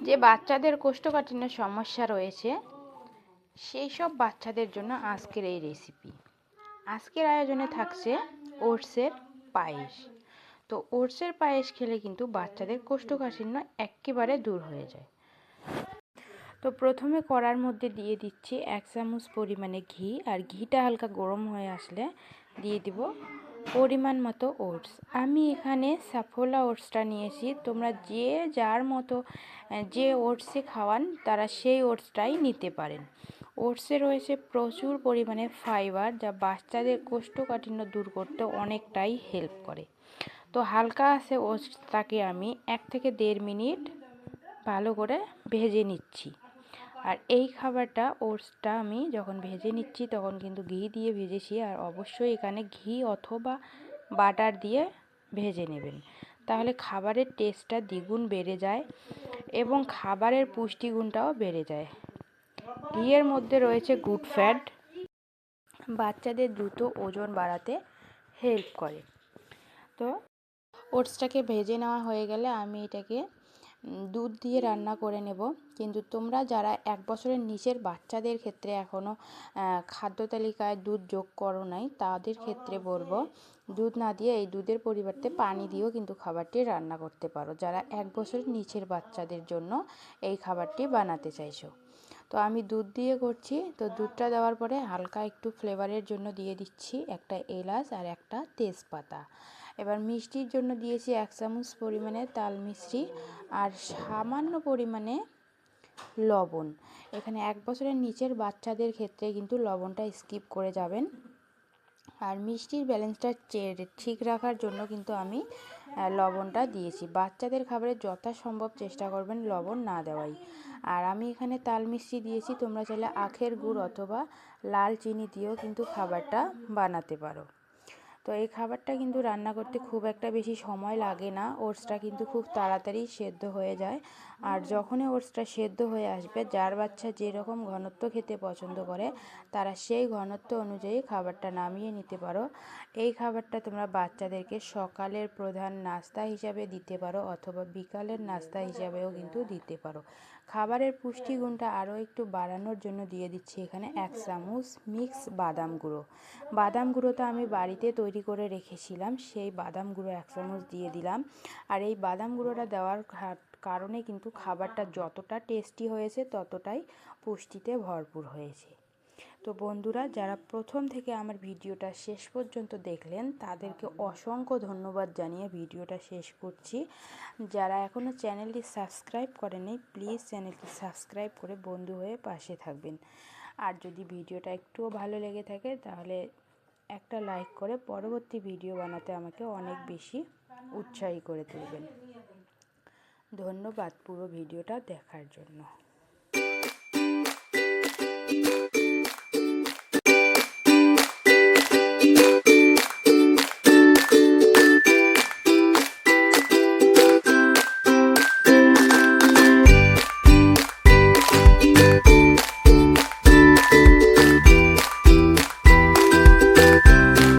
যে বাচ্চাদের কোষ্ঠকাঠিন্য সমস্যা রয়েছে, সেই সব বাচ্চাদের জন্য আজকের এই রেসিপি আজকের আয়োজনে থাকছে ওটসের পায়েস। তো ওটসের পায়েস খেলে কিন্তু বাচ্চাদের কোষ্ঠকাঠিন্য একেবারে দূর হয়ে যায়। তো প্রথমে কড়ার মধ্যে দিয়ে দিচ্ছি এক চামচ পরিমাণে ঘি, আর ঘিটা হালকা গরম হয়ে আসলে দিয়ে দিব পরিমাণ মতো ওটস। আমি এখানে সাফোলা ওটসটা নিয়েছি। তোমরা যে যার মতো যে ওটসে খাওয়ান, তারা সেই ওটসটাই নিতে পারেন। ওটসে রয়েছে প্রচুর পরিমাণে ফাইবার, যা বাচ্চাদের কোষ্ঠকাঠিন্য দূর করতে অনেকটাই হেল্প করে। তো হালকা আছে ওটসটাকে আমি এক থেকে দেড় মিনিট ভালো করে ভেজে নিচ্ছি। আর এই খাবারটা, ওটসটা আমি যখন ভেজে নিচ্ছি তখন কিন্তু ঘি দিয়ে ভেজেছি আর অবশ্যই এখানে ঘি অথবা বাটার দিয়ে ভেজে নেবেন। তাহলে খাবারের টেস্টটা দ্বিগুণ বেড়ে যায় এবং খাবারের পুষ্টিগুণটাও বেড়ে যায়। ঘিয়ের মধ্যে রয়েছে গুড ফ্যাট। বাচ্চাদের দ্রুত ওজন বাড়াতে হেল্প করে। তো, ওটসটাকে ভেজে নেওয়া হয়ে গেলে আমি এটাকে দুধ দিয়ে রান্না করে নেব। কিন্তু তোমরা যারা এক বছরের নিচের বাচ্চাদের ক্ষেত্রে এখনও খাদ্য তালিকায় দুধ যোগ করো নাই, তাদের ক্ষেত্রে বলব, দুধ না দিয়ে এই দুধের পরিবর্তে পানি দিয়েও কিন্তু খাবারটি রান্না করতে পারো। যারা এক বছরের নিচের বাচ্চাদের জন্য এই খাবারটি বানাতে চাইছো। তো আমি দুধ দিয়ে করছি। তো দুধটা দেওয়ার পরে হালকা একটু ফ্লেভারের জন্য দিয়ে দিচ্ছি একটা এলাচ আর একটা তেজপাতা। এবার মিষ্টির জন্য দিয়েছি এক চামচ পরিমাণে তাল মিষ্টি আর সামান্য পরিমাণে লবণ। এখানে এক বছরের নিচের বাচ্চাদের ক্ষেত্রে কিন্তু লবণটা স্কিপ করে যাবেন। আর মিষ্টির ব্যালেন্সটা ঠিক রাখার জন্য কিন্তু আমি লবণটা দিয়েছি। বাচ্চাদের খাবারে যথাসম্ভব চেষ্টা করবেন লবণ না দেওয়াই। আর আমি এখানে তাল মিষ্টি দিয়েছি, তোমরা চাইলে আখের গুড় অথবা লাল চিনি দিয়েও কিন্তু খাবারটা বানাতে পারো। তো এই খাবারটা কিন্তু রান্না করতে খুব একটা বেশি সময় লাগে না। ওটসটা কিন্তু খুব তাড়াতাড়ি সেদ্ধ হয়ে যায়। আর যখনই ওটসটা সেদ্ধ হয়ে আসবে, যার বাচ্চা যেরকম ঘনত্ব খেতে পছন্দ করে, তারা সেই ঘনত্ব অনুযায়ী খাবারটা নামিয়ে নিতে পারো। এই খাবারটা তোমরা বাচ্চাদেরকে সকালের প্রধান নাস্তা হিসাবে দিতে পারো, অথবা বিকালের নাস্তা হিসাবেও কিন্তু দিতে পারো। খাবারের পুষ্টিগুণটা আরও একটু বাড়ানোর জন্য দিয়ে দিচ্ছি এখানে এক চামচ মিক্স বাদাম গুঁড়ো। বাদাম গুঁড়ো তো আমি বাড়িতে তৈরি করে রেখেছিলাম, সেই বাদাম গুঁড়ো এক চামচ দিয়ে দিলাম। আর এই বাদাম গুঁড়োটা দেওয়ার কারণে কিন্তু খাবারটা যতটা টেস্টি হয়েছে, ততটাই পুষ্টিতে ভরপুর হয়েছে। তো বন্ধুরা, যারা প্রথম থেকে আমার ভিডিওটা শেষ পর্যন্ত দেখলেন, তাদেরকে অসংখ্য ধন্যবাদ জানিয়ে ভিডিওটা শেষ করছি। যারা এখনও চ্যানেলটি সাবস্ক্রাইব করেনি প্লিজ চ্যানেলটি সাবস্ক্রাইব করে বন্ধু হয়ে পাশে থাকবেন। আর যদি ভিডিওটা একটুও ভালো লেগে থাকে, তাহলে একটা লাইক করে পরবর্তী ভিডিও বানাতে আমাকে অনেক বেশি উৎসাহী করে তুলবেন। ধন্যবাদ পুরো ভিডিওটা দেখার জন্য।